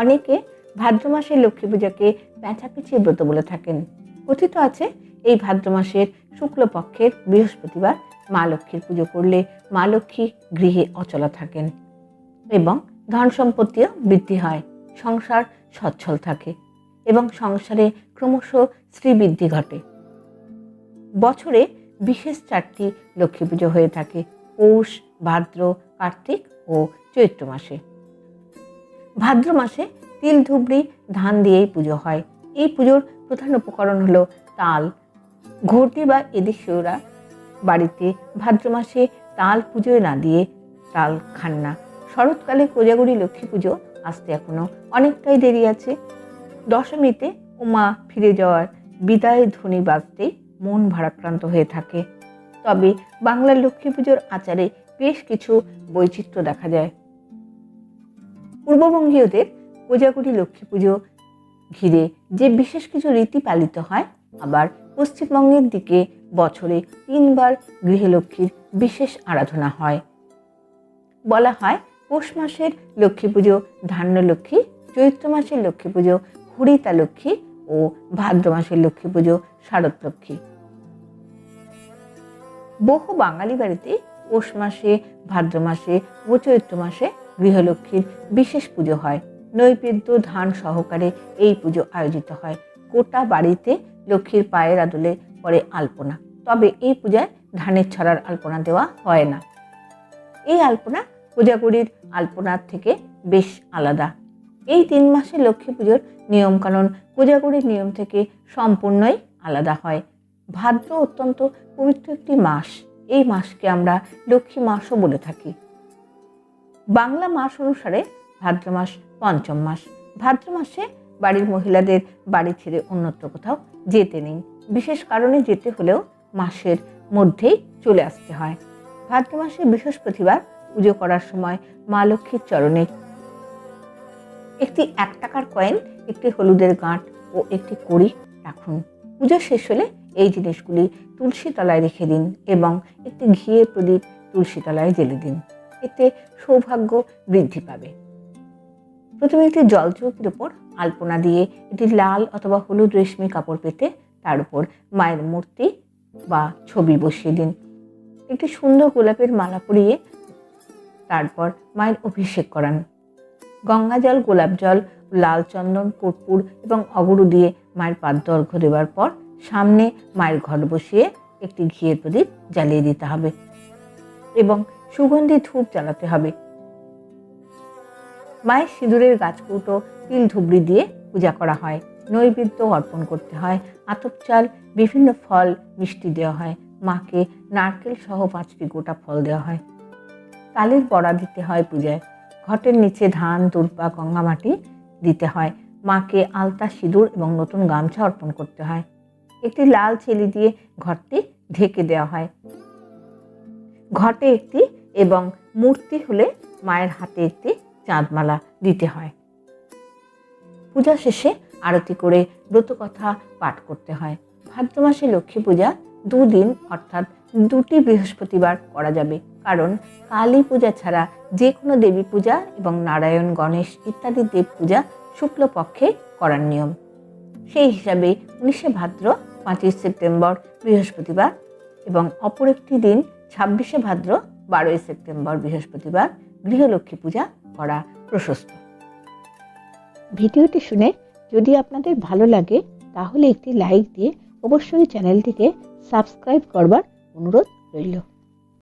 অনেকে ভাদ্র মাসের লক্ষ্মী পূজাকে পেঁচাপিচি ব্রত বলে থাকেন। কথিত আছে, এই ভাদ্র মাসের শুক্লপক্ষের বৃহস্পতিবার মা লক্ষ্মীর পুজো করলে মা লক্ষ্মী গৃহে অচলা থাকেন এবং ধন সম্পত্তিও বৃদ্ধি হয়, সংসার সচ্ছল থাকে এবং সংসারে ক্রমশ শ্রীবৃদ্ধি ঘটে। বছরে বিশেষ চারটি লক্ষ্মী পুজো হয়ে থাকে, পৌষ, ভাদ্র, কার্তিক ও চৈত্র মাসে। ভাদ্র মাসে তিল, ধুবড়ি, ধান দিয়েই পুজো হয়। এই পুজোর প্রধান উপকরণ হলো তাল। ঘটি বা এদেশীয়রা বাড়িতে ভাদ্র মাসে তাল পুজোয় না দিয়ে তাল খান না। শরৎকালে কোজাগুড়ি লক্ষ্মী পুজো আসতে এখনও অনেকটাই দেরি আছে। দশমীতে উমা ফিরে যাওয়ার বিদায় ধ্বনি বাজতেই মন ভারাক্রান্ত হয়ে থাকে। তবে বাংলার লক্ষ্মী পুজোর আচারে বেশ কিছু বৈচিত্র্য দেখা যায়। পূর্ববঙ্গীয়দের কোজাগুড়ি লক্ষ্মী পুজো ঘিরে যে বিশেষ কিছু রীতি পালিত হয়, আবার পশ্চিমবঙ্গের দিকে বছরে তিনবার গৃহলক্ষ্মীর বিশেষ আরাধনা হয়। বলা হয়, পৌষ মাসের লক্ষ্মী পুজো ধান্যলক্ষ্মী, চৈত্র মাসের লক্ষ্মী পুজো হরিতা লক্ষ্মী ও ভাদ্র মাসের লক্ষ্মী পুজো শারদ লক্ষ্মী। বহু বাঙালি বাড়িতে পৌষ মাসে, ভাদ্র মাসে ও চৈত্র মাসে গৃহলক্ষ্মীর বিশেষ পুজো হয়। নৈবেদ্য ধান সহকারে এই পুজো আয়োজিত হয়। গোটা বাড়িতে লক্ষ্মীর পায়ের আদলে পরে আলপনা। তবে এই পূজায় ধানের ছড়ার আলপনা দেওয়া হয় না। এই আলপনা পূজাগুড়ির আলপনার থেকে বেশ আলাদা। এই তিন মাসে লক্ষ্মী পুজোর নিয়মকানুন পূজাগুড়ির নিয়ম থেকে সম্পূর্ণই আলাদা হয়। ভাদ্র অত্যন্ত পবিত্র একটি মাস। এই মাসকে আমরা লক্ষ্মী মাসও বলে থাকি। বাংলা মাস অনুসারে ভাদ্র মাস, পঞ্চম মাস। ভাদ্র মাসে বাড়ির মহিলাদের বাড়ি ছেড়ে অন্যত্র কোথাও যেতে নেই। বিশেষ কারণে যেতে হলেও মাসের মধ্যেই চলে আসতে হয়। ভাদ্র মাসে বৃহস্পতিবার পুজো করার সময় মা লক্ষ্মীর চরণে একটি এক টাকার কয়েন, একটি হলুদের গাঁট ও একটি কড়ি রাখুন। পুজো শেষ হলে এই জিনিসগুলি তুলসী তলায় রেখে দিন এবং একটি ঘিয়ের প্রদীপ তুলসী তলায় জেলে দিন। এতে সৌভাগ্য বৃদ্ধি পাবে। প্রথমে একটি জল চৌকির উপর আলপনা দিয়ে একটি লাল অথবা হলুদ রেশমি কাপড় পেতে তার উপর মায়ের মূর্তি বা ছবি বসিয়ে দিন। একটি সুন্দর গোলাপের মালা পরিয়ে তারপর মায়ের অভিষেক করান। গঙ্গা জল, গোলাপ জল, লাল চন্দন, কর্পূর এবং অগরু দিয়ে মায়ের অর্ঘ্য দেওয়ার পর সামনে মায়ের ঘট বসিয়ে একটি ঘিয়ের প্রদীপ জ্বালিয়ে দিতে হবে। এবং সুগন্ধি ধূপ জ্বালাতে হবে। মায়ের সিঁদুরের গাছকৌটো, তিল ধুবড়ি দিয়ে পূজা করা হয়। নৈবেদ্য অর্পণ করতে হয়। আতপ চাল, বিভিন্ন ফল, মিষ্টি দেওয়া হয়। মাকে নারকেল সহ পাঁচটি গোটা ফল দেওয়া হয়। তালের বড়া দিতে হয় পূজায়। ঘটের নিচে ধান, দুর্বা, গঙ্গা মাটি দিতে হয়। মাকে আলতা সিঁদুর এবং নতুন গামছা অর্পণ করতে হয়। একটি লাল ছেলি দিয়ে ঘরটি ঢেকে দেওয়া হয়। ঘটে একটি এবং মূর্তি হলে মায়ের হাতে একটি চাঁদমালা দিতে হয়। পূজা শেষে আরতি করে ব্রতকথা পাঠ করতে হয়। ভাদ্র মাসে লক্ষ্মী পূজা দুদিন অর্থাৎ দুটি বৃহস্পতিবার করা যাবে। কারণ কালী পূজা ছাড়া যে কোনো দেবী পূজা এবং নারায়ণ, গণেশ ইত্যাদি দেব পূজা শুক্লপক্ষে করার নিয়ম। সেই হিসাবে উনিশে ভাদ্র, পাঁচই সেপ্টেম্বর বৃহস্পতিবার এবং অপর একটি দিন ছাব্বিশে ভাদ্র বারোই সেপ্টেম্বর বৃহস্পতিবার গৃহলক্ষ্মী পূজা করা প্রশস্ত। ভিডিওটি শুনে যদি আপনাদের ভালো লাগে, তাহলে একটি লাইক দিয়ে অবশ্যই চ্যানেলটিকে সাবস্ক্রাইব করবার অনুরোধ রইল।